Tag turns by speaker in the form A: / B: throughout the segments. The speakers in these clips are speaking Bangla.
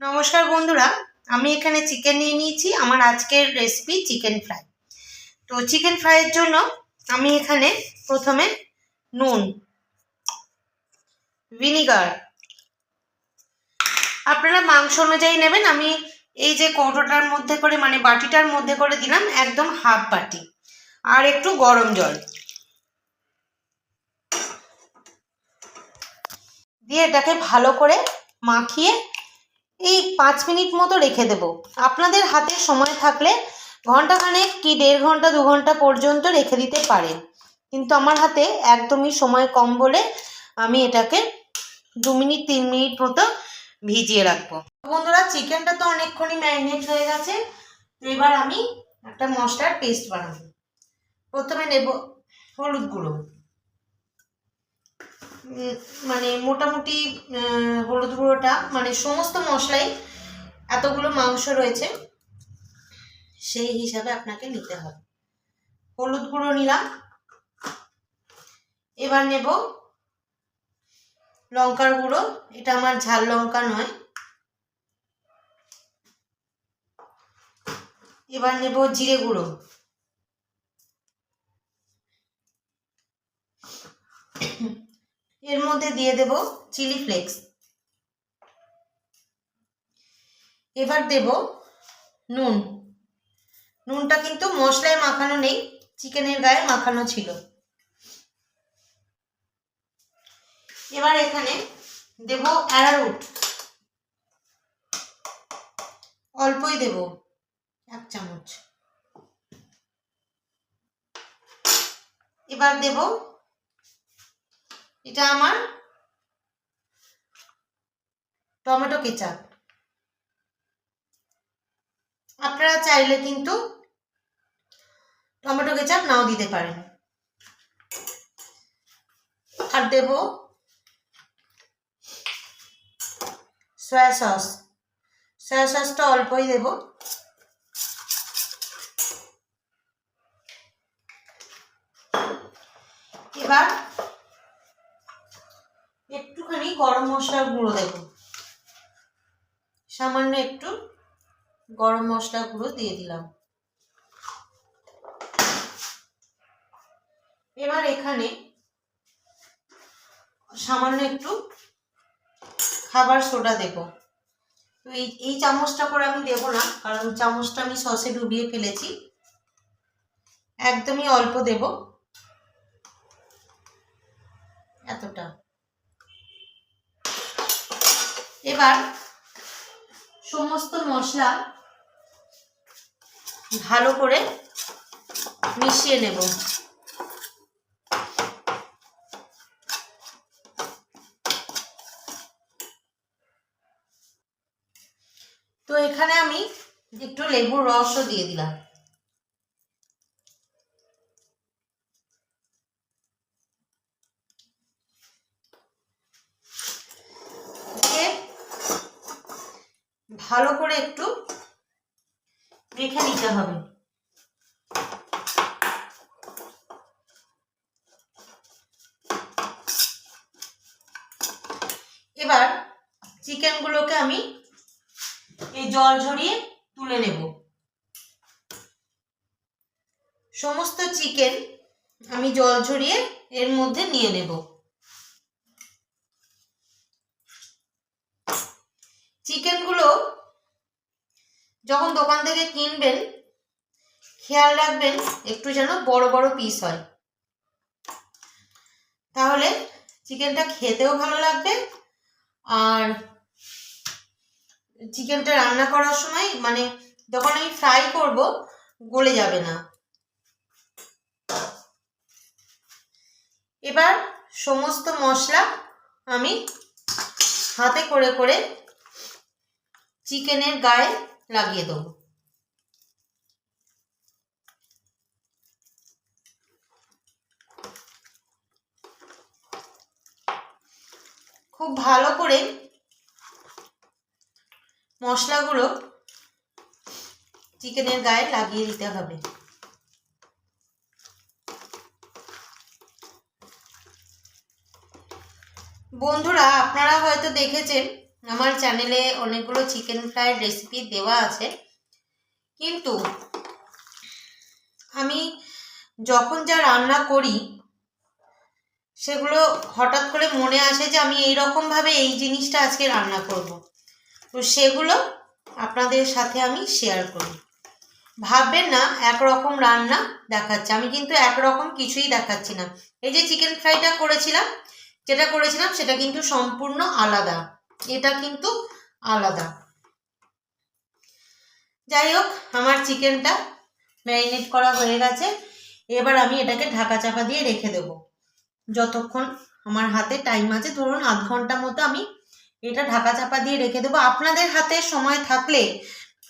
A: নমস্কার বন্ধুরা, আমি এখানে চিকেন নিয়ে নিয়েছি, আমার আজকের রেসিপি চিকেন ফ্রাই তো চিকেন ফ্রাইয়ের জন্য আমি এখানে প্রথমে নুন ভিনিগার আপনারা মাংস অনুযায়ী নেবেন, আমি এই যে কৌটোটার মধ্যে করে মানে বাটিটার মধ্যে করে দিলাম একদম হাফ বাটি। আর একটু গরম জল। দিয়ে এটাকে ভালো করে মাখিয়ে এই পাঁচ মিনিট মতো রেখে দেব। আপনাদের হাতে সময় থাকলে ঘন্টাখানেক কি দেড় ঘণ্টা, দু ঘণ্টা পর্যন্ত রেখে দিতে পারেন কিন্তু আমার হাতে একদমই সময় কম বলে আমি এটাকে দু মিনিট, তিন মিনিট মতো ভিজিয়ে রাখব। বন্ধুরা, চিকেনটা তো অনেকক্ষণই ম্যারিনেট হয়ে গেছে। এবার আমি একটা মশলার পেস্ট বানাবো। প্রথমে নেব হলুদ গুঁড়ো। মানে মোটামুটি হলুদ গুঁড়োটা মানে সমস্ত মশলাই, এতগুলো মাংস রয়েছে, সেই হিসাবে আপনাকে নিতে হবে। হলুদ গুঁড়ো নিলাম। এবার নেব লঙ্কার গুঁড়ো। এটা আমার ঝাল লঙ্কা নয়। এবার নেব জিরে গুঁড়ো। এর মধ্যে দিয়ে দেব চিলি ফ্লেক্স। এবার দেব নুন। নুনটা কিন্তু মশলায় মাখানো নেই, চিকেনের গায়ে মাখানো ছিল। এবার এখানে দেব অ্যারারুট অল্পই দেব, এক চামচ। এবার দেব এটা আমার টমেটো কেচাপ। আপনারা চাইলে কিন্তু টমেটো কেচাপ নাও দিতে পারেন। আর দেব সয়া সস। সয়া সসটা অল্পই দেব। এবার গরম মশলার গুঁড়ো দেব। সামান্য একটু গরম মশলা গুঁড়ো দিয়ে দিলাম। এবার এখানে সামান্য একটু খাবার সোডা দেব। তো এই এই চামচটা করে আমি দেব না, কারণ চামচটা আমি সসে ডুবিয়ে ফেলেছি। একদমই অল্প দেব। এতটা। এবার সমস্ত মশলা ভালো করে মিশিয়ে নেব। তো এখানে আমি একটু লেবুর রসও দিয়ে দিলাম দিয়ে ভালো করে একটু মেখে নিতে হবে। এবার চিকেনগুলোকে আমি এই জল ঝরিয়ে তুলে নেব। সমস্ত চিকেন আমি জল ঝরিয়ে এর মধ্যে নিয়ে নেব। চিকেনগুলো যখন দোকান থেকে কিনবেন, খেয়াল রাখবেন একটু যেন বড় বড় পিস হয়। তাহলে চিকেনটা খেতেও ভালো লাগবে আর চিকেনটা রান্না করার সময় মানে যখন আমি ফ্রাই করব, গলে যাবে না। এবার সমস্ত মশলা আমি হাতে করে করে চিকেনের গায়ে লাগিয়ে দেবো। খুব ভালো করে মশলাগুলো চিকেনের গায়ে লাগিয়ে দিতে হবে। বন্ধুরা, আপনারা হয়তো দেখেছেন আমার চ্যানেলে অনেকগুলো চিকেন ফ্রাইড রেসিপি দেওয়া আছে। কিন্তু আমি যখন যা রান্না করি, সেগুলো হঠাৎ করে মনে আসে যে আমি এই রকমভাবে এই জিনিসটা আজকে রান্না করব। তো সেগুলো আপনাদের সাথে আমি শেয়ার করি ভাববেন না, একরকম রান্না দেখাচ্ছে। আমি কিন্তু একরকম কিছুই দেখাচ্ছি না। এই যে চিকেন ফ্রাইটা করেছিলাম, যেটা করেছিলাম সেটা কিন্তু সম্পূর্ণ আলাদা। এটা কিন্তু আলাদা। যাই হোক, আমার চিকেনটা ম্যারিনেট করা হয়ে গেছে। এবার আমি এটাকে ঢাকা চাপা দিয়ে রেখে দেব। যতক্ষণ আমার হাতে টাইম আছে, ধরুন আধ ঘণ্টা মতো আমি এটা ঢাকা চাপা দিয়ে রেখে দেবো। আপনাদের হাতে সময় থাকলে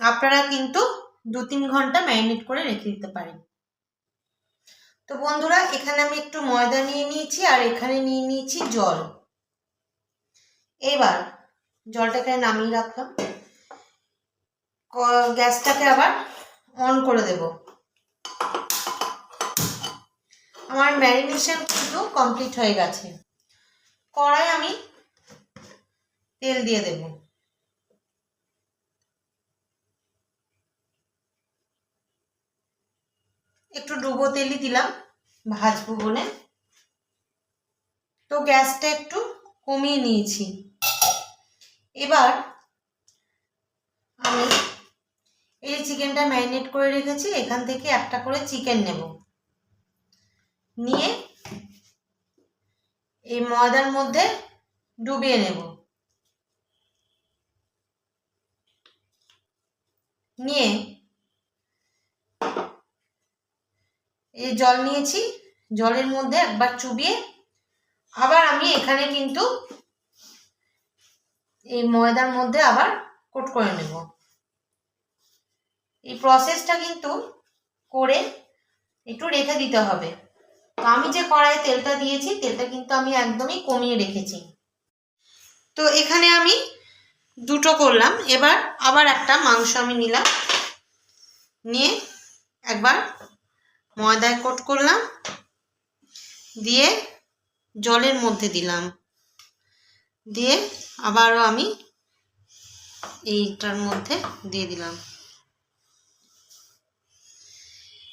A: আপনারা কিন্তু দু তিন ঘণ্টা ম্যারিনেট করে রেখে দিতে পারেন। তো বন্ধুরা, এখানে আমি একটু ময়দা নিয়ে নিয়েছি আর এখানে নিয়ে নিয়েছি জল। এবার জলটাকে নামিয়ে রাখলাম। গ্যাসটাকে আবার অন করে দেব। আমার ম্যারিনেশন কিন্তু কমপ্লিট হয়ে গেছে। কড়াই আমি তেল দিয়ে দেব। একটু ডুবো তেলই দিলাম ভাজবো বলে। তো গ্যাসটা একটু কমিয়ে নিয়েছি। এবার আমি এই চিকেনটা ম্যারিনেট করে রেখেছি, এখান থেকে একটা করে চিকেন নেব। নিয়ে এই ময়দার মধ্যে ডুবিয়ে নেব। নিয়ে এই জল নিয়েছি, জলের মধ্যে একবার চুবিয়ে আবার আমি এখানে কিন্তু এই ময়দার মধ্যে আবার কোট করে নেব। এই প্রসেসটা কিন্তু করে একটু রেখে দিতে হবে। তো আমি যে কড়াইয়ে তেলটা দিয়েছি, তেলটা কিন্তু আমি একদমই কমিয়ে রেখেছি। তো এখানে আমি দুটো করলাম। এবার আবার একটা মাংস আমি নিলাম। নিয়ে একবার ময়দায় কোট করলাম। দিয়ে জলের মধ্যে দিলাম। দিয়ে আবারও আমি এইটার মধ্যে দিয়ে দিলাম।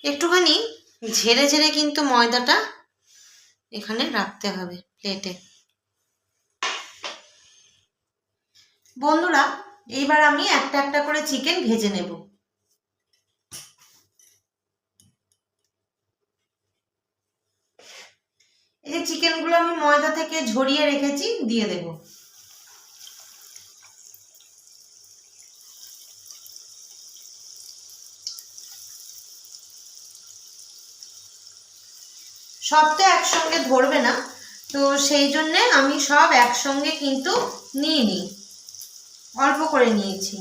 A: একটুখানি ঝেড়ে ঝেড়ে কিন্তু ময়দাটা এখানে রাখতে হবে প্লেটে বন্ধুরা, এইবার আমি একটা একটা করে চিকেন ভেজে নেব। এই যে চিকেনগুলো আমি ময়দা থেকে ঝরিয়ে রেখেছি, দিয়ে দেব। সব তো একসঙ্গে ধরবে না, তো সেই জন্যে আমি সব একসঙ্গে কিন্তু নিইনি অল্প করে নিয়েছি।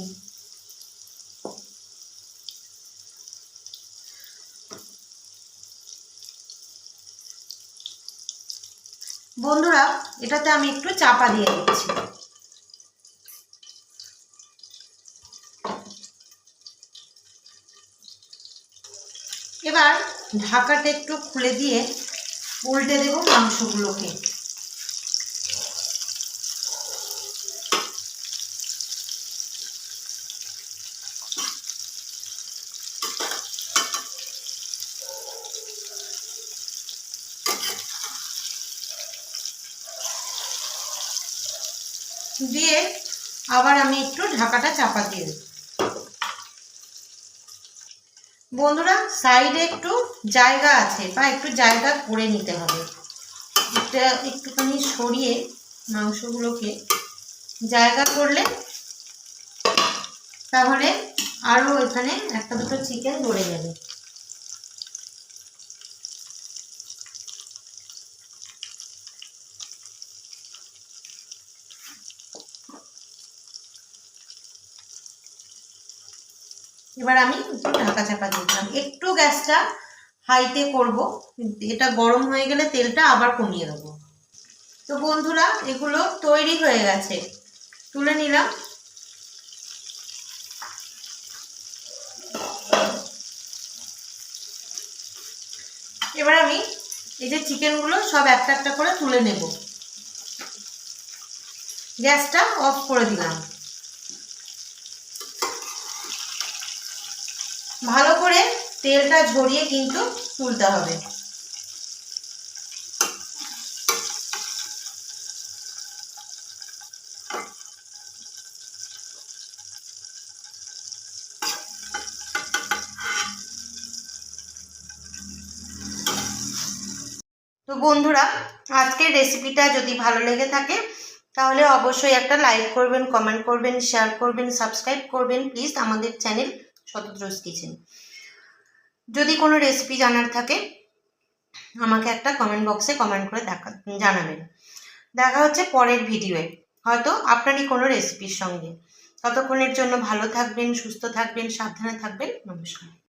A: বন্ধুরা, এটাতে আমি একটু চাপা দিয়ে দিচ্ছি। এবার ঢাকাটা একটু খুলে দিয়ে উল্টে দেবো মাংসগুলোকে। দিয়ে আবার আমি একটু ঢাকাটা চাপা দিয়ে দেব। বন্ধুরা সাইডে একটু জায়গা আছে বা একটু জায়গা করে নিতে হবে। এটা একটুখানি সরিয়ে মাংসগুলোকে জায়গা করলে তাহলে আরও এখানে একটা দুটো চিকেন ধরে যাবে। এবার আমি ঢাকা চাপা দিয়ে দিলাম। একটু গ্যাসটা হাইতে করব এটা গরম হয়ে গেলে তেলটা আবার কমিয়ে দেবো। তো বন্ধুরা, এগুলো তৈরি হয়ে গেছে। তুলে নিলাম। এবার আমি এই যে চিকেনগুলো সব একটা একটা করে তুলে নেব। গ্যাসটা অফ করে দিলাম ভালো করে তেলটা ঝরিয়ে কিন্তু তুলতে হবে। তো বন্ধুরা, আজকের রেসিপিটা যদি ভালো লেগে থাকে, তাহলে অবশ্যই একটা লাইক করবেন কমেন্ট করবেন শেয়ার করবেন সাবস্ক্রাইব করবেন। প্লিজ আমাদের চ্যানেল শতদ্রোজ কিচেন যদি কোনো রেসিপি জানার থাকে, আমাকে একটা কমেন্ট বক্সে কমেন্ট করে দেখা, জানাবেন। দেখা হচ্ছে পরের ভিডিওয়ে হয়তো আপনারই কোনো রেসিপির সঙ্গে। ততক্ষণের জন্য ভালো থাকবেন, সুস্থ থাকবেন, সাবধানে থাকবেন। নমস্কার।